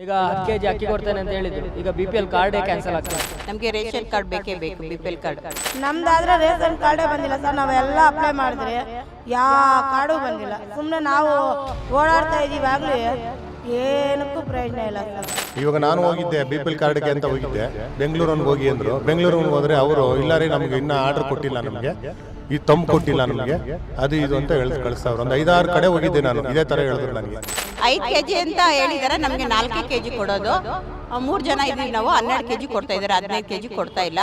ಈಗ ಹತ್ತು K G ಅಕ್ಕಿ ಕೊಡ್ತೇನೆ ಅಂತ ಹೇಳಿದ್ರು. ಈಗ ಬಿ ಪಿ ಎಲ್ ಕಾರ್ಡೇ ಕ್ಯಾನ್ಸಲ್ ಆಗ್ತದೆ. ನಮಗೆ ರೇಷನ್ ಕಾರ್ಡ್ ಬೇಕೇ ಬೇಕು ಬಿ ಪಿ ಎಲ್ ಕಾರ್ಡ್ ನಮ್ದಾದ್ರೆ ರೇಷನ್ ಕಾರ್ಡೇ ಬಂದಿಲ್ಲ ಸರ್. ನಾವೆಲ್ಲ ಅಪ್ಲೈ ಮಾಡಿದ್ರೆ ಯಾವ ಕಾರ್ಡು ಬಂದಿಲ್ಲ. ಸುಮ್ಮನೆ ನಾವು ಓಡಾಡ್ತಾ ಇದೀವಿ ಆಗಲಿ. ಏನಕ್ಕೂ ಪ್ರಯೋಜನ ಇಲ್ಲ ಸರ್. ಇವಾಗ ನಾನು ಹೋಗಿದ್ದೆ ಬಿ ಪಿ ಎಲ್ ಕಾರ್ಡ್ಗೆ ಅಂತ ಹೋಗಿದ್ದೆ. ಬೆಂಗಳೂರಿಗೆ ಹೋಗಿ ಅಂದರು. ಬೆಂಗಳೂರಿಗೆ ಹೋದ್ರೆ ಅವರು ಇಲ್ಲ ರೀ ನಮಗೆ ಇನ್ನೂ ಆರ್ಡರ್ ಕೊಟ್ಟಿಲ್ಲ ನಮಗೆ. ಈ ತಂಪು ಕೊಟ್ಟಿಲ್ಲ ನಮಗೆ. ಅದು ಇದು ಅಂತ ಹೇಳಿ ಕಳಿಸ್ತಾವ್ರು ಒಂದು ಐದಾರು ಕಡೆ ಹೋಗಿದ್ದೆ ನಾನು. ಇದೇ ಥರ ಹೇಳಿದ್ರು ನನಗೆ. ಐದು ಕೆ ಜಿ ಅಂತ ಹೇಳಿದಾರೆ ನಮಗೆ ನಾಲ್ಕು ಕೆ ಜಿ ಕೊಡೋದು ಮೂರು ಜನ ಇದ್ದೀವಿ ನಾವು ಹನ್ನೆರಡು ಕೆ ಜಿ ಕೊಡ್ತಾ ಇದ್ದಾರೆ ಹದಿನೈದು ಕೆ ಜಿ ಕೊಡ್ತಾ ಇಲ್ಲ.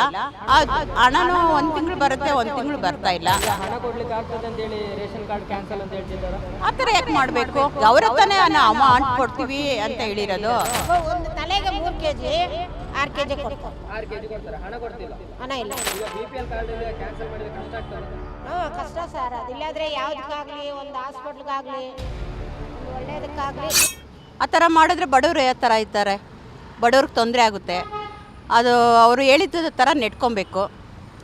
ಆ ಹಣನೂ ಒಂದು ತಿಂಗಳು ಬರುತ್ತೆ ಒಂದು ತಿಂಗಳು ಬರ್ತಾ ಇಲ್ಲ. ಹಣ ಕೊಡ್ಲಿಕ್ಕೆ ಆಗ್ತದೆ ಅಂತ ಹೇಳಿ ರೇಷನ್ ಕಾರ್ಡ್ ಕ್ಯಾನ್ಸಲ್ ಅಂತ ಹೇಳ್ತಿದ್ದಾರೆ ಆ ಥರ ಯಾಕೆ ಮಾಡಬೇಕು? ಅವರ ತಾನೇ ಅಮೌಂಟ್ ಕೊಡ್ತೀವಿ ಅಂತ ಹೇಳಿರೋದು. ಒಂದು ತಲೆಗೆ ಮೂರು ಕೆ ಜಿ ಆರು ಕೆ ಜಿ ಕೊಡ್ತಾರೆ. ಆರು ಕೆ ಜಿ ಕೊಡ್ತಾರೆ. ಹಣ ಕೊಡ್ತಿಲ್ಲ. ಹಣ ಇಲ್ಲ. ಈಗ B P L card cancel ಮಾಡಿದ್ರೆ ಕಷ್ಟ ಆಗ್ತದೆ. ಹಾಂ ಕಷ್ಟ ಸರ್. ಅದಿಲ್ಲಾದ್ರೆ ಯಾವುದಕ್ಕಾಗಲಿ ಒಂದು ಹಾಸ್ಪಿಟ್ಲ್ಗಾಗಲಿ ಒಂದು ಒಳ್ಳೇದಕ್ಕಾಗಲಿ. ಆ ಥರ ಮಾಡಿದ್ರೆ ಬಡವರು ಯಾವ ಥರ ಇದ್ದಾರೆ ಬಡವ್ರಿಗೆ ತೊಂದರೆ ಆಗುತ್ತೆ. ಅದು ಅವರು ಹೇಳಿದ ಥರ ನೆಟ್ಕೊಬೇಕು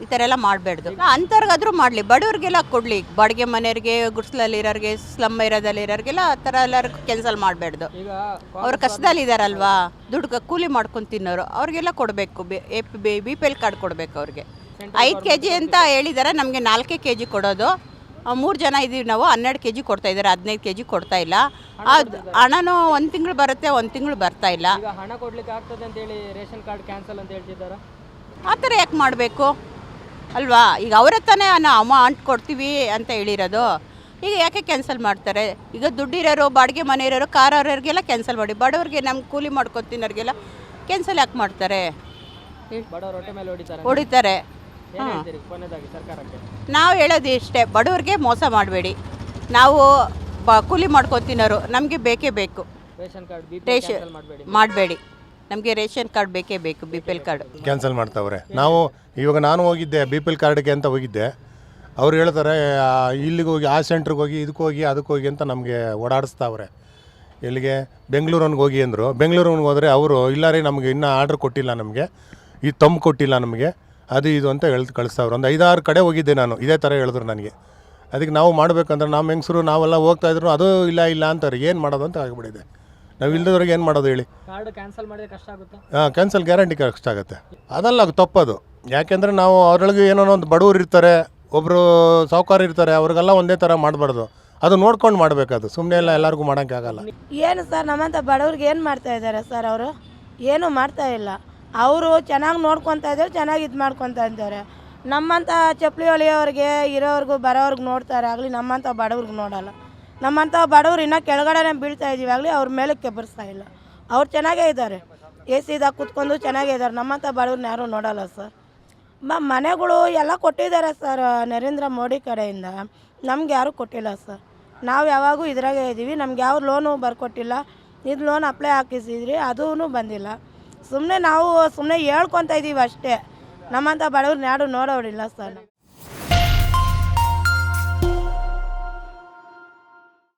ಈ ಥರ ಎಲ್ಲ ಮಾಡಬಾರ್ದು ಅಂಥವ್ರಿಗಾದ್ರೂ ಮಾಡಲಿ. ಬಡವ್ರಿಗೆಲ್ಲ ಕೊಡಲಿ. ಬಾಡಿಗೆ ಮನೆಯವ್ರಿಗೆ ಗುಡ್ಸ್ಲಲ್ಲಿ ಇರೋರಿಗೆ ಸ್ಲಮ್ ಇರೋದಲ್ಲಿ ಇರೋರಿಗೆಲ್ಲ ಆ ಥರ ಎಲ್ಲರಿಗೂ ಕ್ಯಾನ್ಸಲ್ ಮಾಡಬಾರ್ದು ಅವ್ರು ಕಷ್ಟದಲ್ಲಿ ಇದ್ದಾರಲ್ವಾ ದುಡ್ಡು ಕೂಲಿ ಮಾಡ್ಕೊಂಡು ತಿನ್ನೋರು ಅವ್ರಿಗೆಲ್ಲ ಕೊಡಬೇಕು. B B P L card ಕೊಡಬೇಕು ಅವ್ರಿಗೆ. ಐದು ಕೆ ಜಿ ಅಂತ ಹೇಳಿದ್ದಾರೆ ನಮಗೆ ನಾಲ್ಕೇ ಕೆ ಜಿ ಕೊಡೋದು ಮೂರು ಜನ ಇದ್ದೀವಿ ನಾವು ಹನ್ನೆರಡು ಕೆ ಜಿ ಕೊಡ್ತಾ ಇದ್ದಾರೆ. ಹದಿನೈದು ಕೆ ಜಿ ಕೊಡ್ತಾ ಇಲ್ಲ. ಅದು ಹಣನೂ ಒಂದು ತಿಂಗಳು ಬರುತ್ತೆ ಒಂದು ತಿಂಗಳು ಬರ್ತಾ ಇಲ್ಲ. ಹಣ ಕೊಡ್ಲಿಕ್ಕೆ ಆಗ್ತದೆ ಅಂತ ಹೇಳಿ ರೇಷನ್ ಕಾರ್ಡ್ ಕ್ಯಾನ್ಸಲ್ ಅಂತ ಹೇಳ್ತಿದ್ದಾರೆ? ಆ ಥರ ಯಾಕೆ ಮಾಡಬೇಕು? ಅಲ್ವಾ? ಈಗ ಅವರ ತಾನೇ ನಾವು ಅಮೌಂಟ್ ಕೊಡ್ತೀವಿ ಅಂತ ಹೇಳಿರೋದು. ಈಗ ಯಾಕೆ ಕ್ಯಾನ್ಸಲ್ ಮಾಡ್ತಾರೆ? ಈಗ ದುಡ್ಡಿರೋರು ಬಾಡಿಗೆ ಮನೆ ಇರೋರು ಕಾರ್ ಅವ್ರಿಗೆಲ್ಲ ಕ್ಯಾನ್ಸಲ್ ಮಾಡಿ. ಬಡವ್ರಿಗೆ ನಮ್ಮ ಕೂಲಿ ಮಾಡ್ಕೊಂಡು ತಿನ್ನೋರಿಗೆಲ್ಲ ಕ್ಯಾನ್ಸಲ್ ಯಾಕೆ ಮಾಡ್ತಾರೆ? ಹೊಡಿತಾರೆ. ನಾವು ಹೇಳೋದು ಇಷ್ಟೇ ಬಡವ್ರಿಗೆ ಮೋಸ ಮಾಡಬೇಡಿ. ನಾವು ಬ ಕೂಲಿ ಮಾಡ್ಕೊಂಡು ತಿನ್ನೋರು ನಮಗೆ ಬೇಕೇ ಬೇಕು. ರೇಷನ್ ಮಾಡಬೇಡಿ. ನಮಗೆ ರೇಷನ್ ಕಾರ್ಡ್ ಬೇಕೇ ಬೇಕು B P L card. Cancel ಮಾಡ್ತಾವ್ರೆ. ನಾವು ಇವಾಗ ನಾನು ಹೋಗಿದ್ದೆ ಬಿ ಪಿ ಎಲ್ ಕಾರ್ಡ್ಗೆ ಅಂತ ಹೋಗಿದ್ದೆ. ಅವ್ರು ಹೇಳ್ತಾರೆ ಇಲ್ಲಿಗೆ ಹೋಗಿ, ಆ ಸೆಂಟ್ರಿಗೆ ಹೋಗಿ, ಇದಕ್ಕೆ ಹೋಗಿ, ಅದಕ್ಕೆ ಹೋಗಿ ಅಂತ ನಮಗೆ ಓಡಾಡಿಸ್ತಾವ್ರೆ. ಎಲ್ಲಿಗೆ? ಬೆಂಗಳೂರಿಗೆ ಹೋಗಿ ಅಂದರು. ಬೆಂಗಳೂರಿಗೆ ಹೋದರೆ ಅವರು, ಇಲ್ಲ ರೀ, ನಮಗೆ ಇನ್ನೂ ಆರ್ಡ್ರ್ ಕೊಟ್ಟಿಲ್ಲ ನಮಗೆ. ಈ ತಂಬ್ ಕೊಟ್ಟಿಲ್ಲ ನಮಗೆ. ಅದು ಇದು ಅಂತ ಹೇಳ್ದು ಕಳಿಸ್ತಾವ್ರು. ಒಂದು ಐದಾರು ಕಡೆ ಹೋಗಿದ್ದೆ ನಾನು. ಇದೇ ಥರ ಹೇಳಿದ್ರು ನನಗೆ. ಅದಕ್ಕೆ ನಾವು ಮಾಡಬೇಕಂದ್ರೆ ನಮ್ಮ ಹೆಂಗಸರು, ನಾವೆಲ್ಲ ಹೋಗ್ತಾ ಇದ್ರು, ಅದು ಇಲ್ಲ ಇಲ್ಲ ಅಂತಾರೆ ಏನು ಮಾಡೋದು ಅಂತ ಆಗಿಬಿಟ್ಟಿದೆ. ನಾವು ಇಲ್ಲದವ್ರಿಗೆ ಏನು ಮಾಡೋದು ಹೇಳಿ? ಕಾರ್ಡ್ ಕ್ಯಾನ್ಸಲ್ ಮಾಡಿದ್ರೆ ಕಷ್ಟ ಆಗುತ್ತೆ? ಹಾಂ ಕ್ಯಾನ್ಸಲ್ ಗ್ಯಾರಂಟಿ ಕಷ್ಟ ಆಗುತ್ತೆ. ಅದಲ್ಲ ಅದು ತಪ್ಪದು. ಯಾಕೆಂದರೆ ನಾವು ಅವರೊಳಗೆ ಏನೋ ಒಂದು ಬಡವರು ಇರ್ತಾರೆ ಒಬ್ಬರು ಸಾಹುಕಾರ ಇರ್ತಾರೆ ಅವ್ರಿಗೆಲ್ಲ ಒಂದೇ ಥರ ಮಾಡಬಾರ್ದು. ಅದು ನೋಡ್ಕೊಂಡು ಮಾಡಬೇಕದು. ಸುಮ್ಮನೆ ಎಲ್ಲ ಎಲ್ಲರಿಗೂ ಮಾಡೋಕ್ಕಾಗಲ್ಲ ಏನು ಸರ್ ನಮ್ಮಂಥ ಬಡವ್ರಿಗೆ ಏನು ಮಾಡ್ತಾ ಇದ್ದಾರೆ ಸರ್ ಅವರು? ಏನೂ ಮಾಡ್ತಾ ಇಲ್ಲ. ಅವರು ಚೆನ್ನಾಗಿ ನೋಡ್ಕೊತಾ ಇದ್ದಾರೆ ಚೆನ್ನಾಗಿ ಇದು ಮಾಡ್ಕೊತಾ ಇದ್ದಾರೆ. ನಮ್ಮಂಥ ಚಪ್ಪಲಿ ಹೊಲಿಯೋರಿಗೆ ಇರೋರ್ಗು ಬರೋರ್ಗೆ ನೋಡ್ತಾರೆ ಆಗಲಿ ನಮ್ಮಂಥ ಬಡವ್ರಿಗೆ ನೋಡಲ್ಲ. ನಮ್ಮಂಥ ಬಡವರು ಇನ್ನೂ ಕೆಳಗಡೆನೇ ಬೀಳ್ತಾ ಇದೀವಿ ಆಗಲಿ ಅವ್ರ ಮೇಲೆ ಕೆಬರಿಸ್ತಾ ಇಲ್ಲ. ಅವ್ರು ಚೆನ್ನಾಗೇ ಇದ್ದಾರೆ. ಎ ಸಿದಾಗ ಕೂತ್ಕೊಂಡು ಚೆನ್ನಾಗೇ ಇದ್ದಾರೆ. ನಮ್ಮಂಥ ಬಡವ್ರನ್ನ ಯಾರೂ ನೋಡಲ್ಲ ಸರ್. ಮ, ಮನೆಗಳು ಎಲ್ಲ ಕೊಟ್ಟಿದ್ದಾರೆ ಸರ್, ನರೇಂದ್ರ ಮೋದಿ ಕಡೆಯಿಂದ. ನಮ್ಗೆ ಯಾರೂ ಕೊಟ್ಟಿಲ್ಲ ಸರ್. ನಾವು ಯಾವಾಗೂ ಇದ್ರಾಗೆ ಇದ್ದೀವಿ. ನಮ್ಗೆ ಯಾವ ಲೋನು ಬರ್ಕೊಟ್ಟಿಲ್ಲ. ಇದು ಲೋನ್ ಅಪ್ಲೈ ಹಾಕಿಸಿದ್ರಿ ಅದೂ ಬಂದಿಲ್ಲ. ಸುಮ್ಮನೆ ನಾವು ಸುಮ್ಮನೆ ಹೇಳ್ಕೊತಾ ಇದ್ದೀವಿ ಅಷ್ಟೇ. ನಮ್ಮಂಥ ಬಡವ್ರನ್ನ ಯಾರು ನೋಡೋರಿಲ್ಲ ಸರ್.